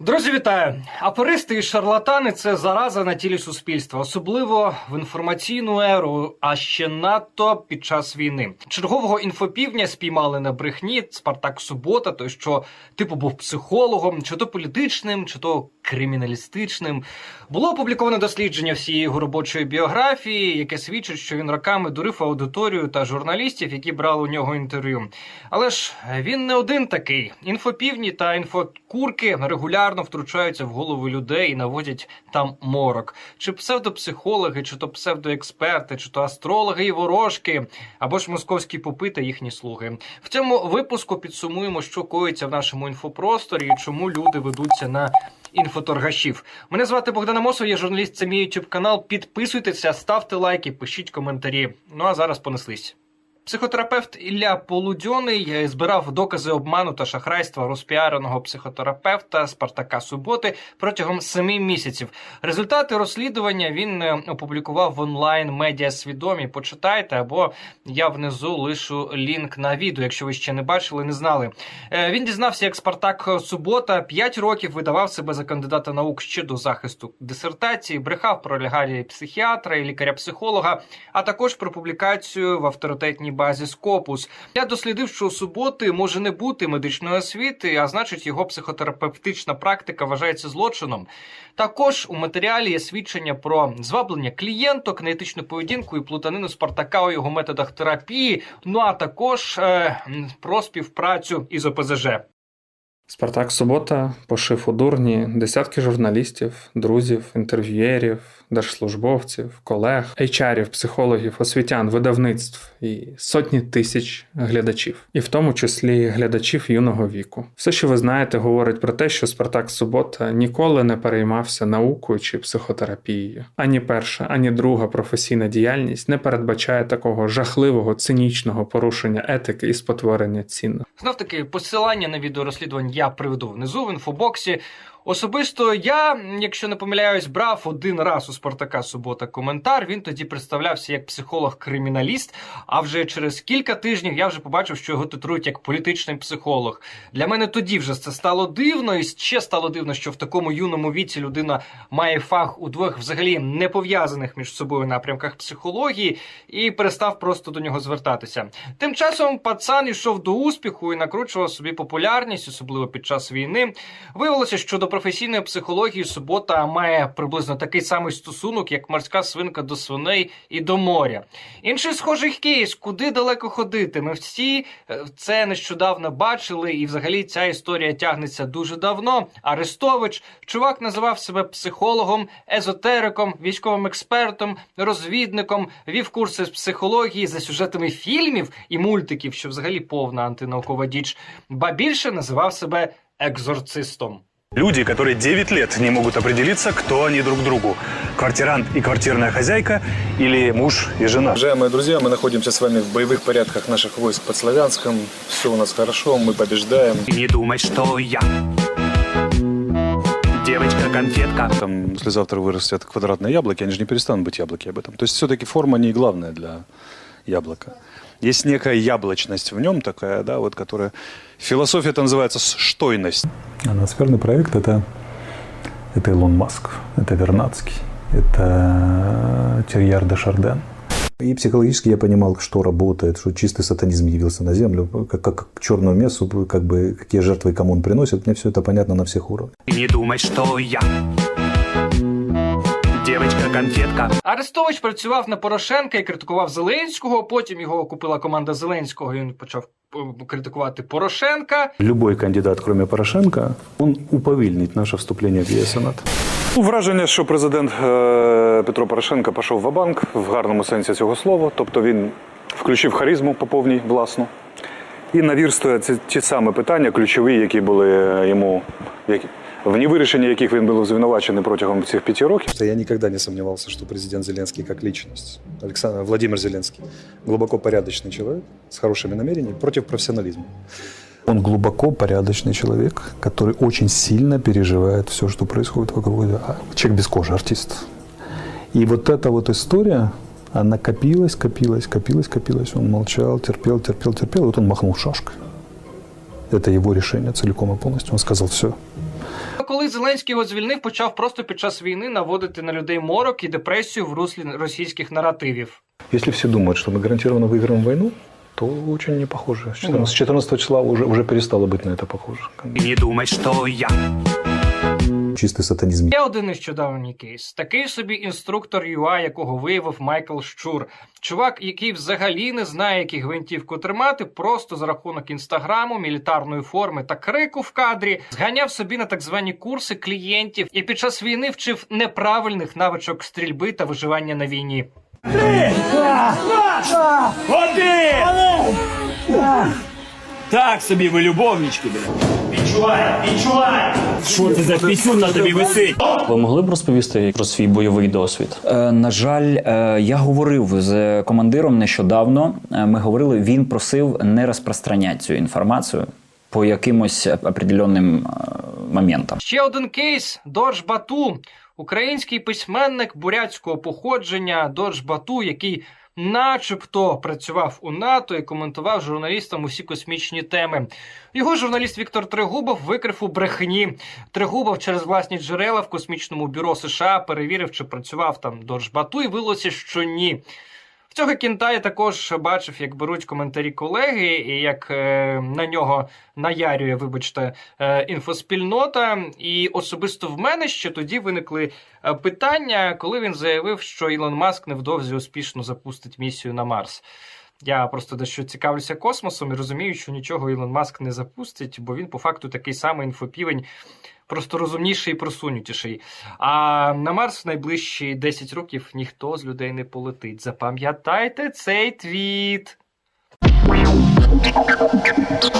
Друзі, вітаю! Аферисти і шарлатани це зараза на тілі суспільства, особливо в інформаційну еру, а ще надто під час війни. Чергового інфопівня спіймали на брехні Спартак Субота, той що типу був психологом, чи то політичним, чи то криміналістичним. Було опубліковано дослідження всієї його робочої біографії, яке свідчить, що він роками дурив аудиторію та журналістів, які брали у нього інтерв'ю. Але ж він не один такий. Інфопівні та інфокурки регулярно втручаються в голови людей і наводять там морок. Чи псевдопсихологи, чи то псевдоексперти, чи то астрологи і ворожки, або ж московські попи та їхні слуги. В цьому випуску підсумуємо, що коїться в нашому інфопросторі і чому люди ведуться на інфоторгашів. Мене звати Богдан Амосов, я журналіст. Це мій YouTube канал. Підписуйтеся, ставте лайки, пишіть коментарі. Ну а зараз понеслись. Психотерапевт Ілля Полудьоний збирав докази обману та шахрайства розпіареного психотерапевта Спартака Суботи протягом семи місяців. Результати розслідування він е, опублікував в онлайн медіа свідомі. Почитайте або я внизу лишу лінк на відео, якщо ви ще не бачили, не знали. Е, Він дізнався, як Спартак Субота 5 років видавав себе за кандидата наук ще до захисту дисертації, брехав про легалі психіатра і лікаря-психолога, а також про публікацію в авторитетній базі Скопус. Я дослідив, що у суботи може не бути медичної освіти, а значить, його психотерапевтична практика вважається злочином. Також у матеріалі є свідчення про зваблення клієнток, неетичну поведінку і плутанину Спартака у його методах терапії. Ну а також е, про співпрацю із ОПЗЖ. Спартак Субота пошив у дурні десятки журналістів, друзів, інтерв'юєрів, держслужбовців, колег, HR-ів, психологів, освітян, видавництв і сотні тисяч глядачів, і в тому числі глядачів юного віку. Все, що ви знаєте, говорить про те, що Спартак Субота ніколи не переймався наукою чи психотерапією. Ані перша, ані друга професійна діяльність не передбачає такого жахливого цинічного порушення етики і спотворення цінностей. Знов таки посилання на відеорозслідувань я приведу внизу в інфобоксі. Особисто я, якщо не помиляюсь, брав один раз у Спартака Субота коментар. Він тоді представлявся як психолог-криміналіст. А вже через кілька тижнів я вже побачив, що його титрують як політичний психолог. Для мене тоді вже це стало дивно, і ще стало дивно, що в такому юному віці людина має фах у двох взагалі не пов'язаних між собою напрямках психології, і перестав просто до нього звертатися. Тим часом пацан йшов до успіху і накручував собі популярність, особливо під час війни. Виявилося, що до професійної психології субота має приблизно такий самий стосунок, як морська свинка до свиней і до моря. Інший схожий кейс, куди далеко ходити. Ми всі е, це нещодавно бачили, і взагалі ця історія тягнеться дуже давно. Арестович, чувак називав себе психологом, езотериком, військовим експертом, розвідником, вів курси з психології за сюжетами фільмів і мультиків, що взагалі повна антинаукова діч, ба більше називав себе екзорцистом. Люди, которые 9 лет не могут определиться, кто они друг другу. Квартирант и квартирная хозяйка или муж и жена. Уважаемые друзья, мы находимся с вами в боевых порядках наших войск под Славянском. Все у нас хорошо, мы побеждаем. Не думай, что я Девочка-конфетка Там, если завтра вырастет квадратные яблоки, они же не перестанут быть яблоки об этом. То есть все-таки форма не главная для яблока. Есть некая яблочность в нем такая, да, вот которая... Философия это называется штойность. А ноосферный проект это, это Илон Маск, это Вернадский, это Терьяр де Шарден. И психологически я понимал, что работает, что чистый сатанизм явился на Землю, как, как к черному мясу, как бы, какие жертвы и кому он приносит. Мне все это понятно на всех уровнях. Не думай, что я Девочка-конфетка Арестович працював на Порошенка і критикував Зеленського. Потім його купила команда Зеленського. і Він почав е, критикувати Порошенка. Любой кандидат, кроме Порошенко, он уповільнить наше вступление в ЄС і НАТО. Враження, що президент е, Петро Порошенко пішов в банк в гарному сенсі цього слова. Тобто він включив харизму по повній власну і навірстує ці ті самі питання, ключові, які були йому, які, в невирішенні яких він був звинувачений протягом цих п'яти років. Я никогда не сомневался, что президент Зеленский как личность, Александр Владимир Зеленский, глубоко порядочный человек с хорошими намерениями против профессионализма. Он глубоко порядочный человек, который очень сильно переживает все, что происходит вокруг. А, Человек без кожи, артист. И вот эта вот история, она копилась, копилась, копилась, копилась. Он молчал, терпел, терпел, терпел. И вот он махнул шашкой. Это его решение целиком и полностью. Он сказал, все, А коли Зеленський його звільнив, почав просто під час війни наводити на людей морок і депресію в руслі російських наративів. Если все думают, что мы гарантированно выиграем войну, то очень не похоже. С 14, с 14 числа уже, уже перестало быть на это похоже. Не думай, что я. Чистый сатанизм. Є один нещодавній кейс. Такий собі інструктор ЮА, якого виявив Майкл Щур. Чувак, який взагалі не знає, які гвинтівку тримати, просто за рахунок інстаграму, мілітарної форми та крику в кадрі, зганяв собі на так звані курси клієнтів і під час війни вчив неправильних навичок стрільби та виживання на війні. Так собі ви любовнички, бля. Відчувай, відчувай! Що це за пісюн на тобі висить? Ви могли б розповісти про свій бойовий досвід? Е, На жаль, е, я говорив з командиром нещодавно. Е, Ми говорили, він просив не розпространяти цю інформацію по якимось определенним е, моментам. Ще один кейс Додж Бату, український письменник бурятського походження Додж Бату, який начебто працював у НАТО і коментував журналістам усі космічні теми. Його журналіст Віктор Трегубов викрив у брехні. Трегубов через власні джерела в космічному бюро США перевірив, чи працював там Додж Бату, і вилося, що ні. Цього кінта я також бачив, як беруть коментарі колеги, і як е, на нього наярює, вибачте, е, інфоспільнота. І особисто в мене ще тоді виникли е, питання, коли він заявив, що Ілон Маск невдовзі успішно запустить місію на Марс. Я просто дещо цікавлюся космосом і розумію, що нічого Ілон Маск не запустить, бо він по факту такий самий інфопівень, просто розумніший і просунутіший. А на Марс в найближчі 10 років ніхто з людей не полетить. Запам'ятайте цей твіт.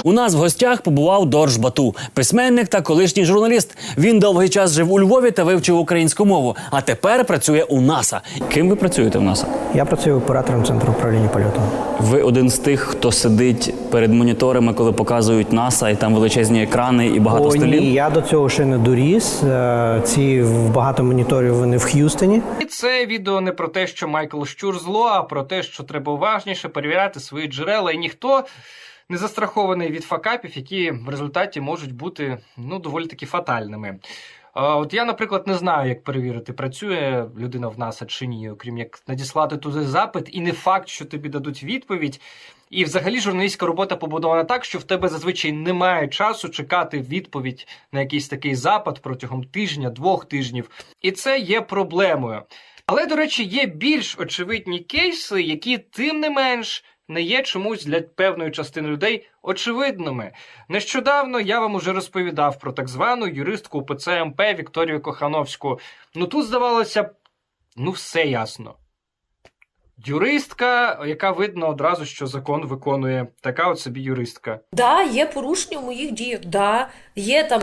У нас в гостях побував Дорж Бату, письменник та колишній журналіст. Він довгий час жив у Львові та вивчив українську мову, а тепер працює у НАСА. Ким ви працюєте в НАСА? Я працюю оператором центру управління польотом. Ви один з тих, хто сидить перед моніторами, коли показують НАСА, і там величезні екрани і багато О, столів. ні, я до цього ще не доріс. Е, Ці багато моніторів вони в Х'юстоні. І це відео не про те, що Майкл Щур зло, а про те, що треба уважніше перевіряти свої джерела, і ніхто не застрахований від факапів, які в результаті можуть бути ну доволі таки фатальними. От я, наприклад, не знаю, як перевірити, працює людина в НАСА чи ні, окрім як надіслати туди запит, і не факт, що тобі дадуть відповідь. І взагалі журналістська робота побудована так, що в тебе зазвичай немає часу чекати відповідь на якийсь такий запит протягом тижня, двох тижнів. І це є проблемою. Але, до речі, є більш очевидні кейси, які тим не менш не є чомусь для певної частини людей очевидними. Нещодавно я вам уже розповідав про так звану юристку ПЦМП Вікторію Кохановську. Ну тут здавалося ну все ясно. Юристка, яка видно одразу, що закон виконує, така от собі юристка. Да, є порушення в моїх діях. Да, є там,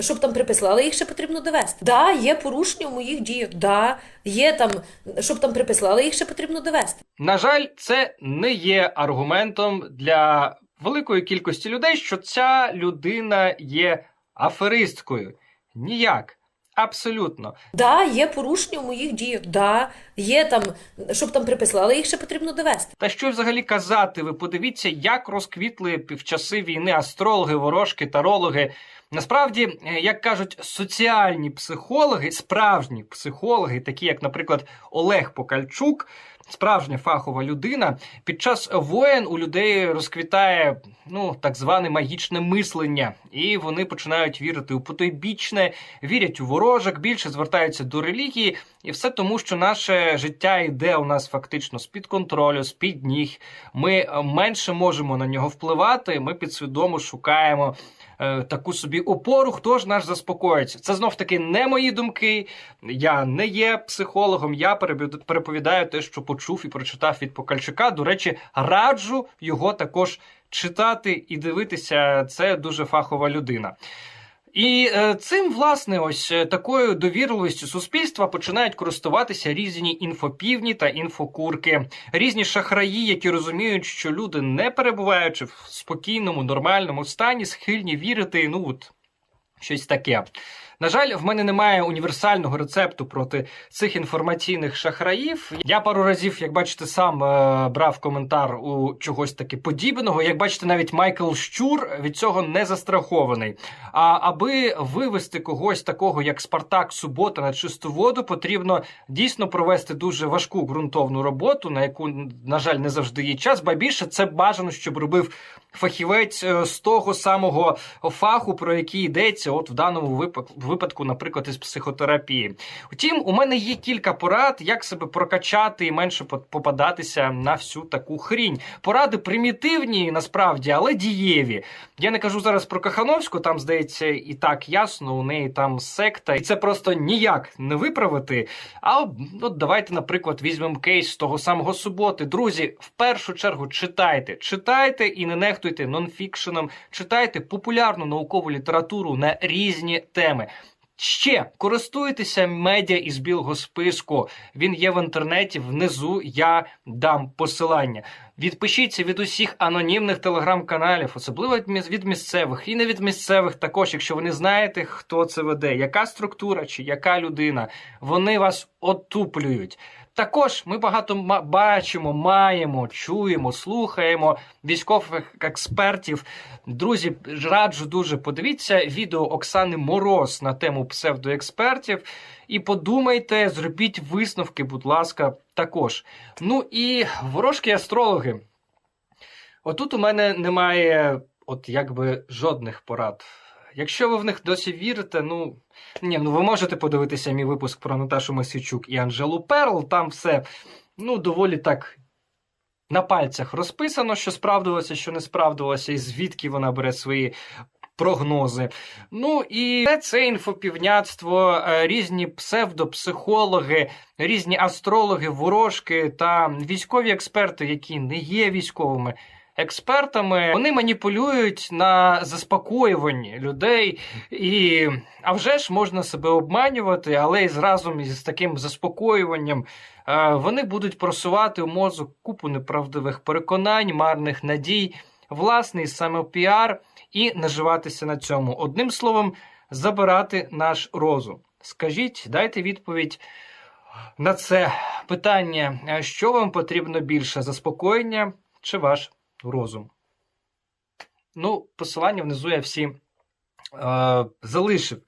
щоб там приписали, але їх ще потрібно довести. Да, є порушення в моїх діях. Да, є там, щоб там приписали, але їх ще потрібно довести. На жаль, це не є аргументом для великої кількості людей, що ця людина є аферисткою. Ніяк. Абсолютно. Да, є порушення в моїх діях. Да, є там, щоб там приписали, але їх ще потрібно довести. Та що взагалі казати? Ви подивіться, як розквітли в часи війни астрологи, ворожки, тарологи. Насправді, е, як кажуть, соціальні психологи, справжні психологи, такі як, наприклад, Олег Покальчук, справжня фахова людина, під час воєн у людей розквітає ну так зване магічне мислення, і вони починають вірити у потойбічне, вірять у ворожок, більше звертаються до релігії, і все тому, що наше життя йде у нас фактично з під контролю, з під ніг. Ми менше можемо на нього впливати. Ми підсвідомо шукаємо. Е, Таку собі опору, хто ж наш заспокоїться. Це знов таки не мої думки. Я не є психологом. Я переповідаю те, що почув і прочитав від Покальчука. До речі, раджу його також читати і дивитися. Це дуже фахова людина. І е, цим, власне, ось е, такою довірливістю суспільства починають користуватися різні інфопівні та інфокурки, різні шахраї, які розуміють, що люди, не перебуваючи в спокійному, нормальному стані, схильні вірити, ну от щось таке. На жаль, в мене немає універсального рецепту проти цих інформаційних шахраїв. Я пару разів, як бачите, сам е, брав коментар у чогось таки подібного. Як бачите, навіть Майкл Щур від цього не застрахований. А аби вивести когось такого, як Спартак Субота на чисту воду, потрібно дійсно провести дуже важку ґрунтовну роботу, на яку, на жаль, не завжди є час. Ба більше це бажано, щоб робив фахівець е, з того самого фаху, про який йдеться, от в даному випадку, наприклад, із психотерапії. Втім, у мене є кілька порад, як себе прокачати і менше по- попадатися на всю таку хрінь. Поради примітивні насправді, але дієві. Я не кажу зараз про Кахановську, там здається і так ясно. У неї там секта, і це просто ніяк не виправити. А от давайте, наприклад, візьмемо кейс з того самого суботи. Друзі, в першу чергу читайте, читайте і не нехтуйте нонфікшеном, читайте популярну наукову літературу на різні теми. Ще користуйтеся медіа із білого списку. Він є в інтернеті. Внизу я дам посилання. Відпишіться від усіх анонімних телеграм-каналів, особливо від місцевих і не від місцевих, також, якщо ви не знаєте, хто це веде, яка структура чи яка людина. Вони вас отуплюють. Також ми багато бачимо, маємо, чуємо, слухаємо військових експертів. Друзі, раджу дуже подивіться відео Оксани Мороз на тему псевдоекспертів. І подумайте, зробіть висновки, будь ласка, також. Ну і ворожкі астрологи. Отут у мене немає, от якби жодних порад. Якщо ви в них досі вірите, ну ні, ну ви можете подивитися мій випуск про Наташу Масючук і Анжелу Перл. Там все ну доволі так на пальцях розписано, що справдилося, що не справдилося, і звідки вона бере свої прогнози. Ну і це інфопівняцтво, е, різні псевдопсихологи, різні астрологи, ворожки та військові експерти, які не є військовими. Експертами вони маніпулюють на заспокоюванні людей, і а вже ж можна себе обманювати, але і разом із таким заспокоюванням е, вони будуть просувати у мозок купу неправдивих переконань, марних надій, власний самопіар і наживатися на цьому. Одним словом, забирати наш розум. Скажіть, дайте відповідь на це питання, що вам потрібно більше: заспокоєння чи ваш розум? Ну, посилання внизу я всі е, залишив.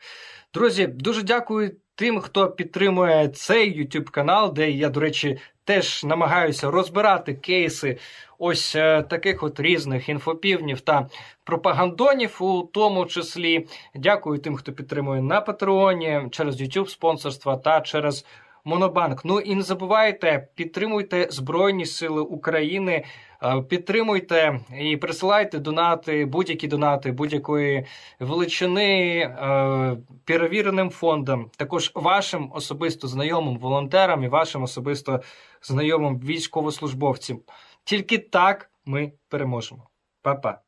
Друзі, дуже дякую тим, хто підтримує цей YouTube канал, де я, до речі, теж намагаюся розбирати кейси ось е, таких от різних інфопівнів та пропагандонів, у тому числі. Дякую тим, хто підтримує на Патреоні через YouTube спонсорства та через Монобанк. Ну і не забувайте, підтримуйте Збройні Сили України, е, підтримуйте і присилайте донати, будь-які донати, будь-якої величини е, перевіреним фондам, також вашим особисто знайомим волонтерам і вашим особисто знайомим військовослужбовцям. Тільки так ми переможемо. Па-па.